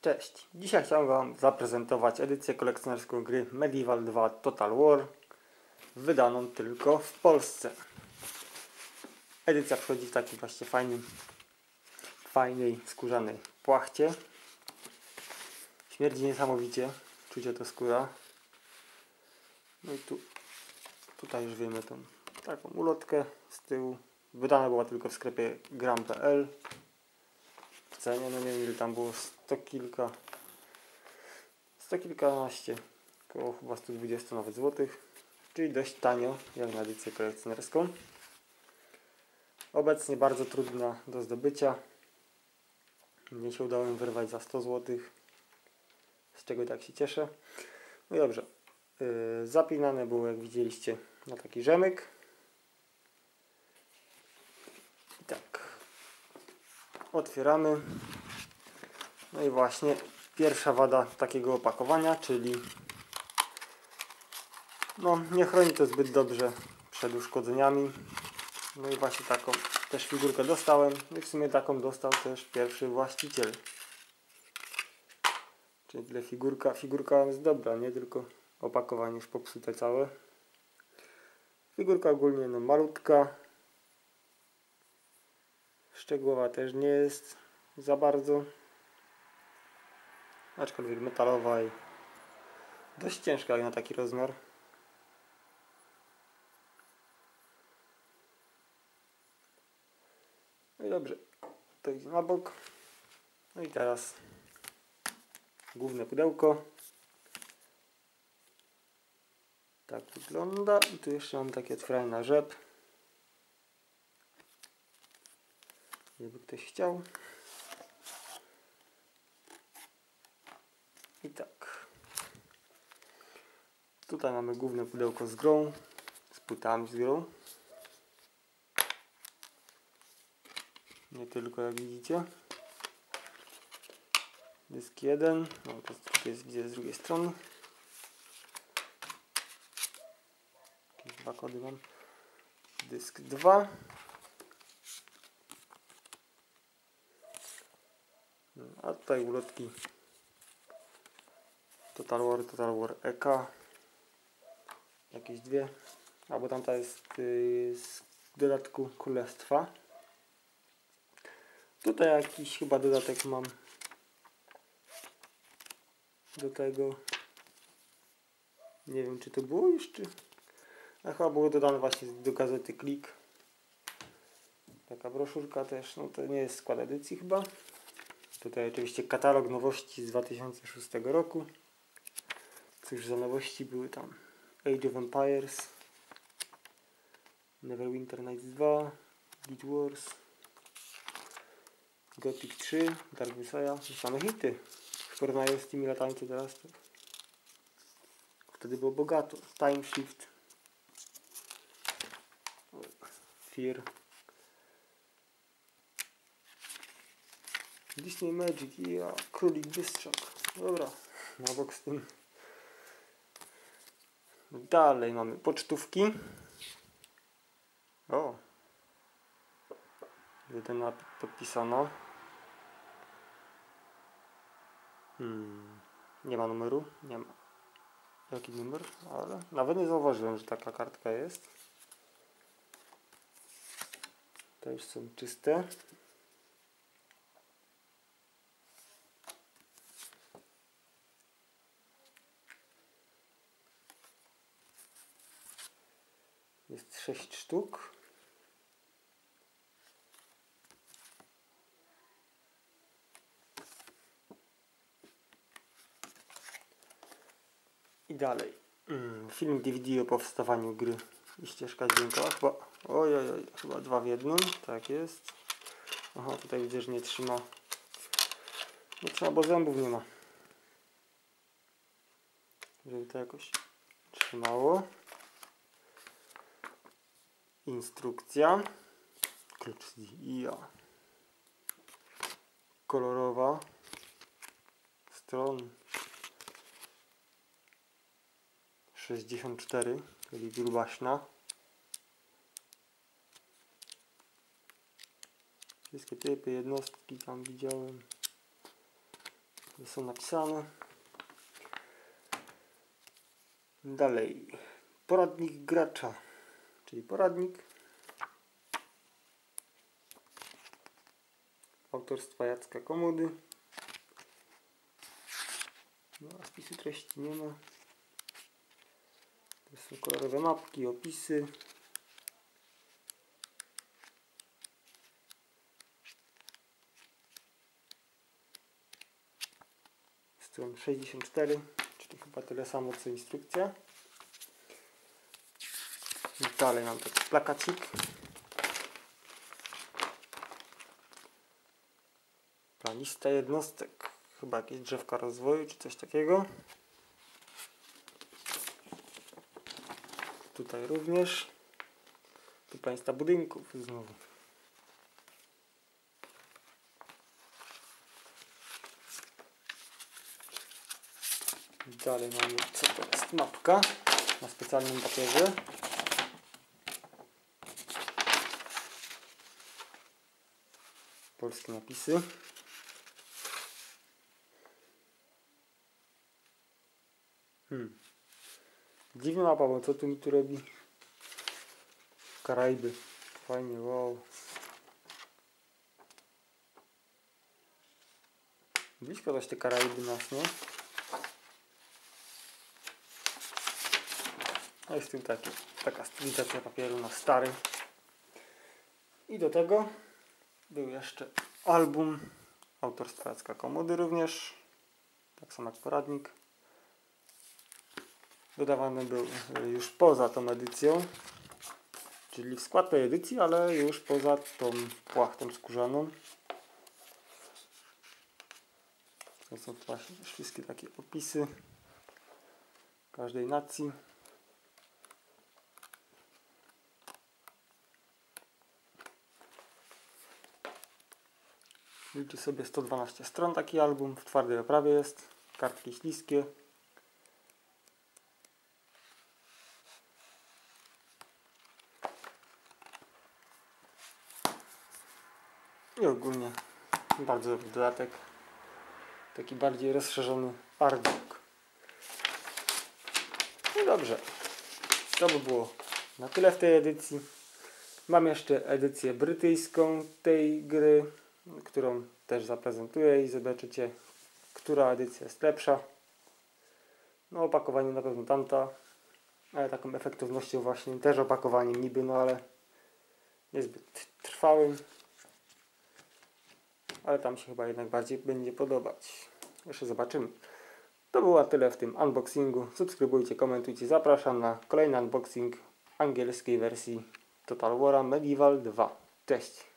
Cześć, dzisiaj chciałem Wam zaprezentować edycję kolekcjonerską gry Medieval 2 Total War wydaną tylko w Polsce. Edycja przychodzi w takim właśnie fajnym, fajnej skórzanej płachcie. Śmierdzi niesamowicie, czucie to skóra. No i tu, tutaj już wiemy tą taką ulotkę z tyłu. Wydana była tylko w sklepie gram.pl cenie, no nie wiem ile tam było, 100 kilka, 100 kilkanaście, około chyba 120 nawet złotych, czyli dość tanio, jak na edycję kolekcjonerską. Obecnie bardzo trudna do zdobycia. Mnie się udało ją wyrwać za 100 złotych, z czego tak się cieszę. No dobrze, yy, zapinane było jak widzieliście na taki rzemyk. I tak, otwieramy. No i właśnie pierwsza wada takiego opakowania, czyli no nie chroni to zbyt dobrze przed uszkodzeniami. No i właśnie taką też figurkę dostałem. No i w sumie taką dostał też pierwszy właściciel. Czyli tyle figurka. Figurka jest dobra, nie tylko opakowanie już popsute całe. Figurka ogólnie no malutka. Szczegółowa też nie jest za bardzo. Aczkolwiek metalowa i dość ciężka jak na taki rozmiar. No i dobrze, to idzie na bok. No i teraz główne pudełko. Tak wygląda. I tu jeszcze mam takie otwieranie na rzep. Gdyby ktoś chciał. I tak. Tutaj mamy główne pudełko z grą, z płytami z grą. Nie tylko jak widzicie. Dysk 1, no to jest widzę z drugiej strony. Jakieś dwa kody mam. Dysk 2. A tutaj ulotki. Total War, Total War EK jakieś dwie. Albo tamta jest yy, z dodatku Królestwa. Tutaj jakiś chyba dodatek mam. Do tego. Nie wiem czy to było już czy a chyba było dodane właśnie do gazety Klik taka broszurka też, no to nie jest skład edycji chyba Tutaj oczywiście katalog nowości z 2006 roku. Cóż za nowości były tam? Age of Empires, Neverwinter Nights 2, Guild Wars, Gothic 3, Dark Messiah. Same hity. W porównaniu z tymi latami to teraz to wtedy było bogato. Time Shift, Fear. Disney Magic i ja, Królik Bystrzak. Dobra, na bok z tym. Dalej mamy pocztówki. O! Jedyna podpisana. Hmm. Nie ma numeru? Nie ma. Jaki numer? Ale nawet nie zauważyłem, że taka kartka jest. To już są czyste. Jest 6 sztuk. I dalej. Mm, Film DVD o powstawaniu gry i ścieżka dźwiękowa. Chyba, oj, oj, oj, chyba dwa w jednym. Tak jest. Aha, tutaj widzę, że nie trzyma. Nie trzyma, bo zębów nie ma. Żeby to jakoś trzymało. Instrukcja. Klucz. Kolorowa. Stron 64, czyli grubaśna. Wszystkie typy, jednostki tam widziałem. są napisane. Dalej. Poradnik gracza, czyli poradnik autorstwa Jacka Komody. No, a treści nie ma. To są kolorowe mapki, opisy. Stron 64, czyli chyba tyle samo co instrukcja. Dalej mam taki plakacik. Planista jednostek. Chyba jakieś drzewka rozwoju czy coś takiego. Tutaj również. Tu państwa budynków znowu. Dalej mamy, co to jest? Mapka na specjalnym papierze. Polskie napisy. Hmm. Dziwna mapa, bo co tu mi tu robi? Karaiby. Fajnie, wow. Blisko dość te Karaiby nas, nie? A jest tu taki, taka stylizacja papieru na stary. I do tego był jeszcze album autorstwa Jacka Komody również. Tak samo jak poradnik. Dodawany był już poza tą edycją. Czyli w skład tej edycji, ale już poza tą płachtą skórzaną. To są właśnie wszystkie takie opisy każdej nacji. Liczy sobie 112 stron taki album, w twardej oprawie jest, kartki śliskie. I ogólnie bardzo dobry dodatek. Taki bardziej rozszerzony artbook. No dobrze. To by było na tyle w tej edycji. Mam jeszcze edycję brytyjską tej gry, którą też zaprezentuję i zobaczycie, która edycja jest lepsza. No opakowanie na pewno tamta, ale taką efektywnością właśnie też opakowaniem niby, no ale niezbyt trwałym. Ale tam się chyba jednak bardziej będzie podobać. Jeszcze zobaczymy. To było tyle w tym unboxingu. Subskrybujcie, komentujcie. Zapraszam na kolejny unboxing angielskiej wersji Total War Medieval 2. Cześć!